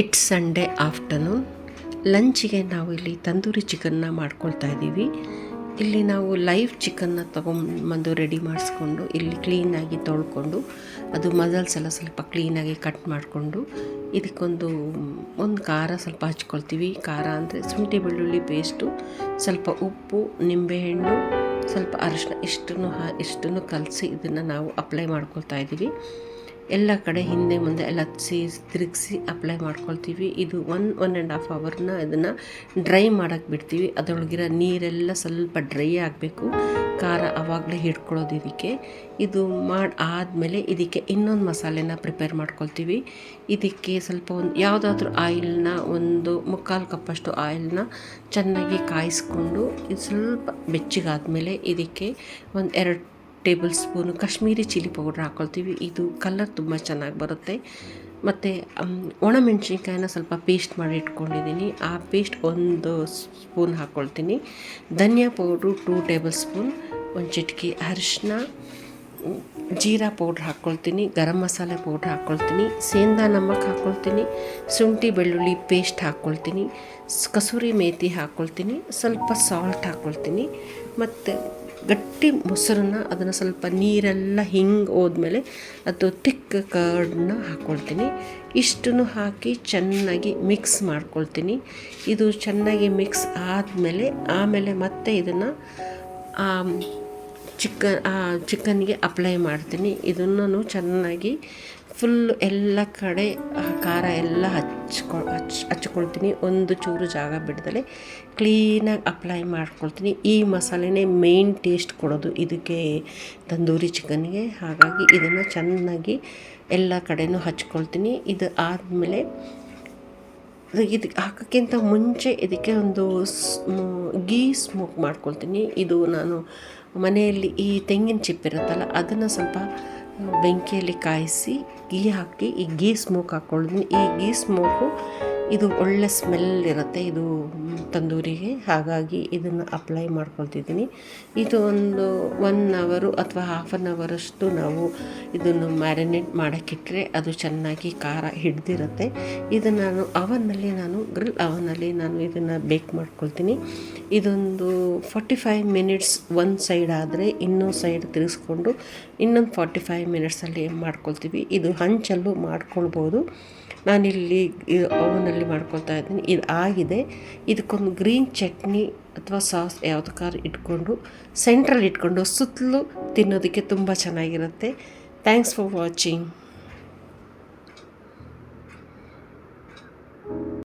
It's Sunday afternoon ಲಂಚಿಗೆ ನಾವು ಇಲ್ಲಿ ತಂದೂರಿ ಚಿಕನ್ನ ಮಾಡ್ಕೊಳ್ತಾ ಇದ್ದೀವಿ. ಇಲ್ಲಿ ನಾವು ಲೈವ್ ಚಿಕನ್ನ ತೊಗೊಂಬಂದು ರೆಡಿ ಮಾಡಿಸ್ಕೊಂಡು, ಇಲ್ಲಿ ಕ್ಲೀನಾಗಿ ತೊಳ್ಕೊಂಡು, ಅದು ಮಸಲ್ಸ್ ಎಲ್ಲ ಸ್ವಲ್ಪ ಕ್ಲೀನಾಗಿ ಕಟ್ ಮಾಡಿಕೊಂಡು, ಇದಕ್ಕೊಂದು ಒಂದು ಖಾರ ಸ್ವಲ್ಪ ಹಚ್ಕೊಳ್ತೀವಿ. ಖಾರ ಅಂದರೆ ಶುಂಠಿ ಬೆಳ್ಳುಳ್ಳಿ ಪೇಸ್ಟು ಸ್ವಲ್ಪ ಉಪ್ಪು, ನಿಂಬೆಹಣ್ಣು, ಸ್ವಲ್ಪ ಅರಿಶಿನ, ಇಷ್ಟನ್ನು ಹಾ, ಇಷ್ಟನ್ನು ಕಲಸಿ ಇದನ್ನು ನಾವು ಅಪ್ಲೈ ಮಾಡ್ಕೊಳ್ತಾ ಇದ್ದೀವಿ. ಎಲ್ಲ ಕಡೆ ಹಿಂದೆ ಮುಂದೆ ಎಲ್ಲ ಸೇರಿಸಿ ತಿರುಗಿಸಿ ಅಪ್ಲೈ ಮಾಡ್ಕೊಳ್ತೀವಿ. ಇದು ಒನ್ ಒನ್ ಆ್ಯಂಡ್ ಹಾಫ್ ಅವರ್ನ ಇದನ್ನು ಡ್ರೈ ಮಾಡೋಕ್ಕೆ ಬಿಡ್ತೀವಿ. ಅದರೊಳಗಿರೋ ನೀರೆಲ್ಲ ಸ್ವಲ್ಪ ಡ್ರೈ ಆಗಬೇಕು. ಖಾರ ಆವಾಗಲೇ ಹಿಡ್ಕೊಳ್ಳೋದು ಇದಕ್ಕೆ. ಇದು ಮಾಡಿ ಆದಮೇಲೆ ಇದಕ್ಕೆ ಇನ್ನೊಂದು ಮಸಾಲೆನ ಪ್ರಿಪೇರ್ ಮಾಡ್ಕೊಳ್ತೀವಿ. ಇದಕ್ಕೆ ಸ್ವಲ್ಪ ಒಂದು ಯಾವುದಾದ್ರೂ ಆಯಿಲ್ನ ಒಂದು ಮುಕ್ಕಾಲು ಕಪ್ಪಷ್ಟು ಆಯಿಲ್ನ ಚೆನ್ನಾಗಿ ಕಾಯಿಸ್ಕೊಂಡು ಇದು ಸ್ವಲ್ಪ ಬೆಚ್ಚಗಾದ್ಮೇಲೆ ಇದಕ್ಕೆ ಒಂದು ಎರಡು table spoon Kashmiri chilli powder ಹಾಕ್ಕೊಳ್ತೀವಿ ಇದು ಕಲರ್ ತುಂಬ ಚೆನ್ನಾಗಿ ಬರುತ್ತೆ. ಮತ್ತು ಒಣಮೆಣ್ಸಿನ್ಕಾಯಿನ ಸ್ವಲ್ಪ ಪೇಸ್ಟ್ ಮಾಡಿ ಇಟ್ಕೊಂಡಿದ್ದೀನಿ. ಆ ಪೇಸ್ಟ್ ಒಂದು ಸ್ಪೂನ್ ಹಾಕ್ಕೊಳ್ತೀನಿ ಧನಿಯಾ ಪೌಡ್ರು ಟೂ ಟೇಬಲ್ ಸ್ಪೂನ್, ಒಂದು ಚಿಟಕಿ ಅರಿಶಿನ ಜೀರಾ ಪೌಡ್ರ್ ಹಾಕ್ಕೊಳ್ತೀನಿ ಗರಂ ಮಸಾಲೆ ಪೌಡ್ರ್ ಹಾಕ್ಕೊಳ್ತೀನಿ ಸೇಂದಾ ನಮಕ್ ಹಾಕ್ಕೊಳ್ತೀನಿ ಶುಂಠಿ ಬೆಳ್ಳುಳ್ಳಿ ಪೇಸ್ಟ್ ಹಾಕ್ಕೊಳ್ತೀನಿ ಕಸೂರಿ ಮೇಥಿ ಹಾಕ್ಕೊಳ್ತೀನಿ ಸ್ವಲ್ಪ ಸಾಲ್ಟ್ ಹಾಕ್ಕೊಳ್ತೀನಿ ಮತ್ತು ಗಟ್ಟಿ ಮೊಸರನ್ನ ಅದನ್ನು ಸ್ವಲ್ಪ ನೀರೆಲ್ಲ ಹಿಂಗೆ ಹೋದ್ಮೇಲೆ ಅದು ತಿಕ್ ಕರ್ಡನ್ನ ಹಾಕ್ಕೊಳ್ತೀನಿ ಇಷ್ಟನ್ನು ಹಾಕಿ ಚೆನ್ನಾಗಿ ಮಿಕ್ಸ್ ಮಾಡ್ಕೊಳ್ತೀನಿ. ಇದು ಚೆನ್ನಾಗಿ ಮಿಕ್ಸ್ ಆದಮೇಲೆ, ಆಮೇಲೆ ಮತ್ತೆ ಇದನ್ನು ಚಿಕನ್ ಚಿಕನ್ಗೆ ಅಪ್ಲೈ ಮಾಡ್ತೀನಿ. ಇದನ್ನು ಚೆನ್ನಾಗಿ ಫುಲ್ ಎಲ್ಲ ಕಡೆ ಖಾರ ಎಲ್ಲ ಹಚ್ಕೊ ಹಚ್ ಹಚ್ಕೊಳ್ತೀನಿ. ಒಂದು ಚೂರು ಜಾಗ ಬಿಡ್ದಲೆ ಕ್ಲೀನಾಗಿ ಅಪ್ಲೈ ಮಾಡ್ಕೊಳ್ತೀನಿ. ಈ ಮಸಾಲೆನೇ ಮೇಯ್ನ್ ಟೇಸ್ಟ್ ಕೊಡೋದು ಇದಕ್ಕೆ ತಂದೂರಿ ಚಿಕನ್ಗೆ. ಹಾಗಾಗಿ ಇದನ್ನು ಚೆನ್ನಾಗಿ ಎಲ್ಲ ಕಡೆನೂ ಹಚ್ಕೊಳ್ತೀನಿ. ಇದು ಆದಮೇಲೆ ಇದಕ್ಕೆ ಹಾಕೋಕ್ಕಿಂತ ಮುಂಚೆ ಇದಕ್ಕೆ ಒಂದು ಗೀ ಸ್ಮೋಕ್ ಮಾಡ್ಕೊಳ್ತೀನಿ. ಇದು ನಾನು ಮನೆಯಲ್ಲಿ ಈ ತೆಂಗಿನ ಚಿಪ್ಪಿರುತ್ತಲ್ಲ ಅದನ್ನು ಸ್ವಲ್ಪ ಬೆಂಕಿಯಲ್ಲಿ ಕಾಯಿಸಿ ಗೀ ಹಾಕಿ ಈ ಗೀ ಸ್ಮೋಕ್ ಹಾಕ್ಕೊಳ್ತೀನಿ ಈ ಗೀ ಸ್ಮೋಕು ಇದು ಒಳ್ಳೆ ಸ್ಮೆಲ್ ಇರುತ್ತೆ. ಇದು ತಂದೂರಿಗೆ. ಹಾಗಾಗಿ ಇದನ್ನು ಅಪ್ಲೈ ಮಾಡ್ಕೊಳ್ತಿದ್ದೀನಿ. ಇದು ಒಂದು ಒನ್ ಅವರು ಅಥವಾ ಹಾಫ್ ಆನ್ ಅವರಷ್ಟು ನಾವು ಇದನ್ನು ಮ್ಯಾರಿನೇಟ್ ಮಾಡೋಕ್ಕಿಟ್ಟರೆ ಅದು ಚೆನ್ನಾಗಿ ಖಾರ ಹಿಡ್ದಿರುತ್ತೆ. ಇದು ನಾನು ಅವನ್ನಲ್ಲಿ ನಾನು ಗ್ರಿಲ್ ಅವನಲ್ಲಿ ನಾನು ಇದನ್ನು ಬೇಕ್ ಮಾಡ್ಕೊಳ್ತೀನಿ. ಇದೊಂದು ಫಾರ್ಟಿ ಫೈವ್ ಮಿನಿಟ್ಸ್ ಒಂದು ಸೈಡ್ ಆದರೆ ಇನ್ನೊಂದು ಸೈಡ್ ತಿರುಗಿಸ್ಕೊಂಡು ಇನ್ನೊಂದು ಫಾರ್ಟಿ ಫೈವ್ ಮಿನಿಟ್ಸಲ್ಲಿ ಮಾಡ್ಕೊಳ್ತೀವಿ. ಇದು ಹಂಚಲ್ಲೂ ಮಾಡ್ಕೊಳ್ಬೋದು. ನಾನಿಲ್ಲಿ ಓವನಲ್ಲಿ ಮಾಡ್ಕೊಳ್ತಾ ಇದ್ದೀನಿ. ಇದು ಆಗಿದೆ. ಇದಕ್ಕೊಂದು ಗ್ರೀನ್ ಚಟ್ನಿ ಅಥವಾ ಸಾಸ್ ಯಾವುದಕ್ಕಾದ್ರೂ ಇಟ್ಕೊಂಡು ಸೆಂಟ್ರಲ್ಲಿ ಇಟ್ಕೊಂಡು ಸುತ್ತಲೂ ತಿನ್ನೋದಕ್ಕೆ ತುಂಬ ಚೆನ್ನಾಗಿರುತ್ತೆ. Thanks for watching